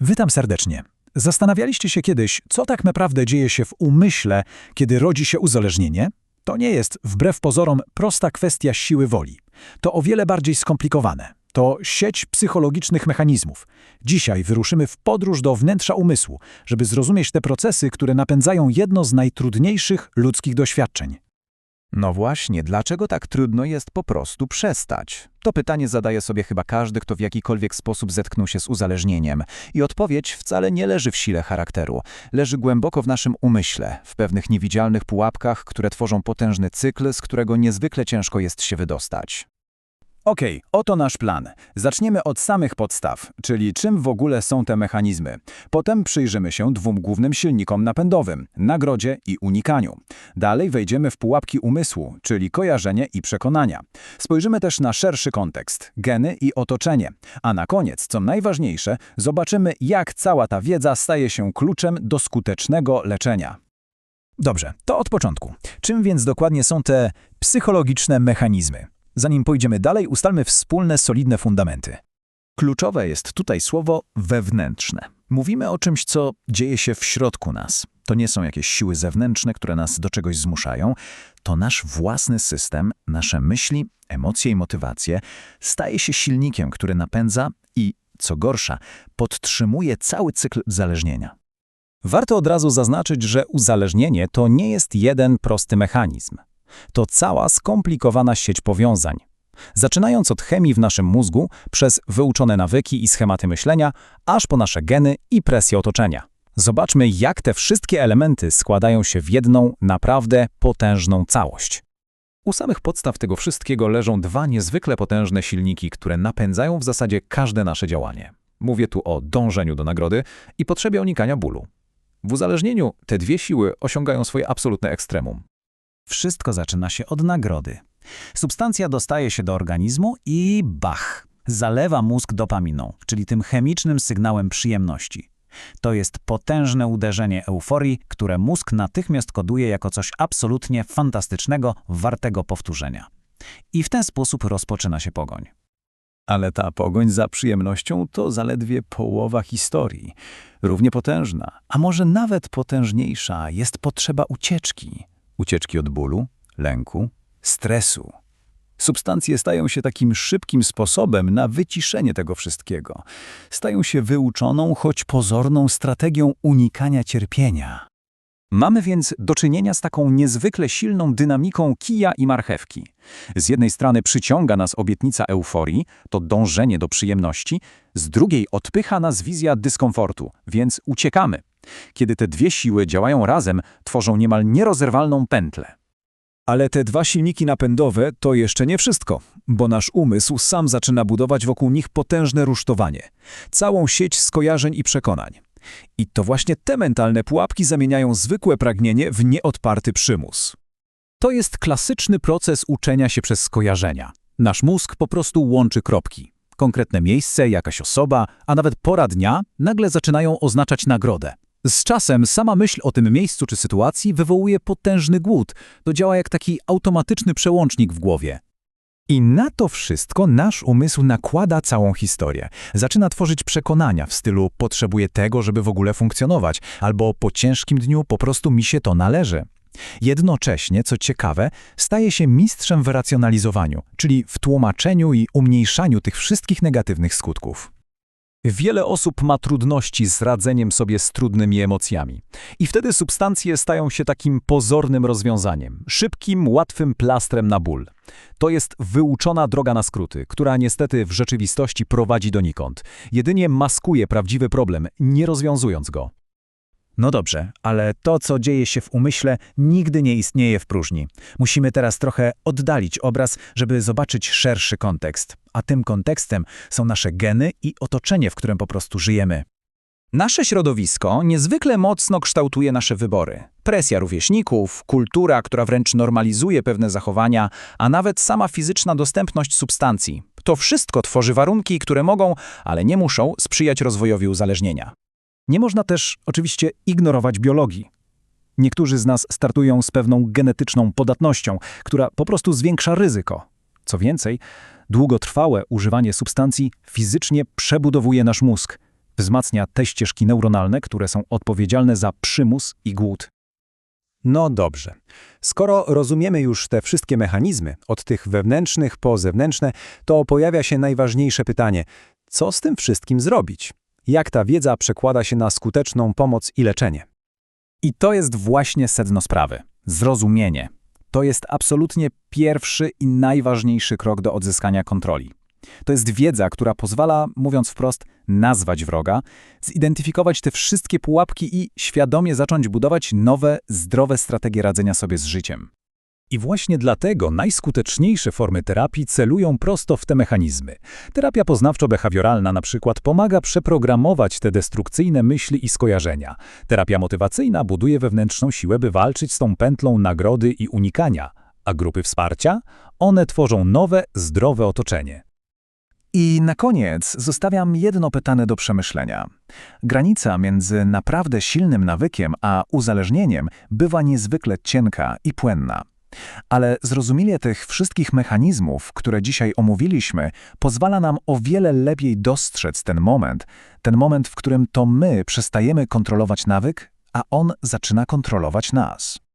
Witam serdecznie. Zastanawialiście się kiedyś, co tak naprawdę dzieje się w umyśle, kiedy rodzi się uzależnienie? To nie jest, wbrew pozorom, prosta kwestia siły woli. To o wiele bardziej skomplikowane. To sieć psychologicznych mechanizmów. Dzisiaj wyruszymy w podróż do wnętrza umysłu, żeby zrozumieć te procesy, które napędzają jedno z najtrudniejszych ludzkich doświadczeń. No właśnie, dlaczego tak trudno jest po prostu przestać? To pytanie zadaje sobie chyba każdy, kto w jakikolwiek sposób zetknął się z uzależnieniem. I odpowiedź wcale nie leży w sile charakteru. Leży głęboko w naszym umyśle, w pewnych niewidzialnych pułapkach, które tworzą potężny cykl, z którego niezwykle ciężko jest się wydostać. Okej, oto nasz plan. Zaczniemy od samych podstaw, czyli czym w ogóle są te mechanizmy. Potem przyjrzymy się dwóm głównym silnikom napędowym – nagrodzie i unikaniu. Dalej wejdziemy w pułapki umysłu, czyli kojarzenie i przekonania. Spojrzymy też na szerszy kontekst – geny i otoczenie. A na koniec, co najważniejsze, zobaczymy jak cała ta wiedza staje się kluczem do skutecznego leczenia. Dobrze, to od początku. Czym więc dokładnie są te psychologiczne mechanizmy? Zanim pójdziemy dalej, ustalmy wspólne, solidne fundamenty. Kluczowe jest tutaj słowo wewnętrzne. Mówimy o czymś, co dzieje się w środku nas. To nie są jakieś siły zewnętrzne, które nas do czegoś zmuszają. To nasz własny system, nasze myśli, emocje i motywacje staje się silnikiem, który napędza i, co gorsza, podtrzymuje cały cykl uzależnienia. Warto od razu zaznaczyć, że uzależnienie to nie jest jeden prosty mechanizm. To cała skomplikowana sieć powiązań. Zaczynając od chemii w naszym mózgu, przez wyuczone nawyki i schematy myślenia, aż po nasze geny i presję otoczenia. Zobaczmy, jak te wszystkie elementy składają się w jedną, naprawdę potężną całość. U samych podstaw tego wszystkiego leżą dwa niezwykle potężne silniki, które napędzają w zasadzie każde nasze działanie. Mówię tu o dążeniu do nagrody i potrzebie unikania bólu. W uzależnieniu te dwie siły osiągają swoje absolutne ekstremum. Wszystko zaczyna się od nagrody. Substancja dostaje się do organizmu i bach, zalewa mózg dopaminą, czyli tym chemicznym sygnałem przyjemności. To jest potężne uderzenie euforii, które mózg natychmiast koduje jako coś absolutnie fantastycznego, wartego powtórzenia. I w ten sposób rozpoczyna się pogoń. Ale ta pogoń za przyjemnością to zaledwie połowa historii. Równie potężna, a może nawet potężniejsza jest potrzeba ucieczki. Ucieczki od bólu, lęku, stresu. Substancje stają się takim szybkim sposobem na wyciszenie tego wszystkiego. Stają się wyuczoną, choć pozorną strategią unikania cierpienia. Mamy więc do czynienia z taką niezwykle silną dynamiką kija i marchewki. Z jednej strony przyciąga nas obietnica euforii, to dążenie do przyjemności, z drugiej odpycha nas wizja dyskomfortu, więc uciekamy. Kiedy te dwie siły działają razem, tworzą niemal nierozerwalną pętlę. Ale te dwa silniki napędowe to jeszcze nie wszystko, bo nasz umysł sam zaczyna budować wokół nich potężne rusztowanie, całą sieć skojarzeń i przekonań. I to właśnie te mentalne pułapki zamieniają zwykłe pragnienie w nieodparty przymus. To jest klasyczny proces uczenia się przez skojarzenia. Nasz mózg po prostu łączy kropki. Konkretne miejsce, jakaś osoba, a nawet pora dnia nagle zaczynają oznaczać nagrodę. Z czasem sama myśl o tym miejscu czy sytuacji wywołuje potężny głód. To działa jak taki automatyczny przełącznik w głowie. I na to wszystko nasz umysł nakłada całą historię. Zaczyna tworzyć przekonania w stylu potrzebuję tego, żeby w ogóle funkcjonować, albo po ciężkim dniu po prostu mi się to należy. Jednocześnie, co ciekawe, staje się mistrzem w racjonalizowaniu, czyli w tłumaczeniu i umniejszaniu tych wszystkich negatywnych skutków. Wiele osób ma trudności z radzeniem sobie z trudnymi emocjami. I wtedy substancje stają się takim pozornym rozwiązaniem, szybkim, łatwym plastrem na ból. To jest wyuczona droga na skróty, która niestety w rzeczywistości prowadzi donikąd. Jedynie maskuje prawdziwy problem, nie rozwiązując go. No dobrze, ale to, co dzieje się w umyśle, nigdy nie istnieje w próżni. Musimy teraz trochę oddalić obraz, żeby zobaczyć szerszy kontekst. A tym kontekstem są nasze geny i otoczenie, w którym po prostu żyjemy. Nasze środowisko niezwykle mocno kształtuje nasze wybory. Presja rówieśników, kultura, która wręcz normalizuje pewne zachowania, a nawet sama fizyczna dostępność substancji. To wszystko tworzy warunki, które mogą, ale nie muszą, sprzyjać rozwojowi uzależnienia. Nie można też oczywiście ignorować biologii. Niektórzy z nas startują z pewną genetyczną podatnością, która po prostu zwiększa ryzyko. Co więcej, długotrwałe używanie substancji fizycznie przebudowuje nasz mózg. Wzmacnia te ścieżki neuronalne, które są odpowiedzialne za przymus i głód. No dobrze. Skoro rozumiemy już te wszystkie mechanizmy, od tych wewnętrznych po zewnętrzne, to pojawia się najważniejsze pytanie: co z tym wszystkim zrobić? Jak ta wiedza przekłada się na skuteczną pomoc i leczenie? I to jest właśnie sedno sprawy. Zrozumienie. To jest absolutnie pierwszy i najważniejszy krok do odzyskania kontroli. To jest wiedza, która pozwala, mówiąc wprost, nazwać wroga, zidentyfikować te wszystkie pułapki i świadomie zacząć budować nowe, zdrowe strategie radzenia sobie z życiem. I właśnie dlatego najskuteczniejsze formy terapii celują prosto w te mechanizmy. Terapia poznawczo-behawioralna na przykład pomaga przeprogramować te destrukcyjne myśli i skojarzenia. Terapia motywacyjna buduje wewnętrzną siłę, by walczyć z tą pętlą nagrody i unikania. A grupy wsparcia? One tworzą nowe, zdrowe otoczenie. I na koniec zostawiam jedno pytanie do przemyślenia. Granica między naprawdę silnym nawykiem a uzależnieniem bywa niezwykle cienka i płynna. Ale zrozumienie tych wszystkich mechanizmów, które dzisiaj omówiliśmy, pozwala nam o wiele lepiej dostrzec ten moment, ten moment, w którym to my przestajemy kontrolować nawyk, a on zaczyna kontrolować nas.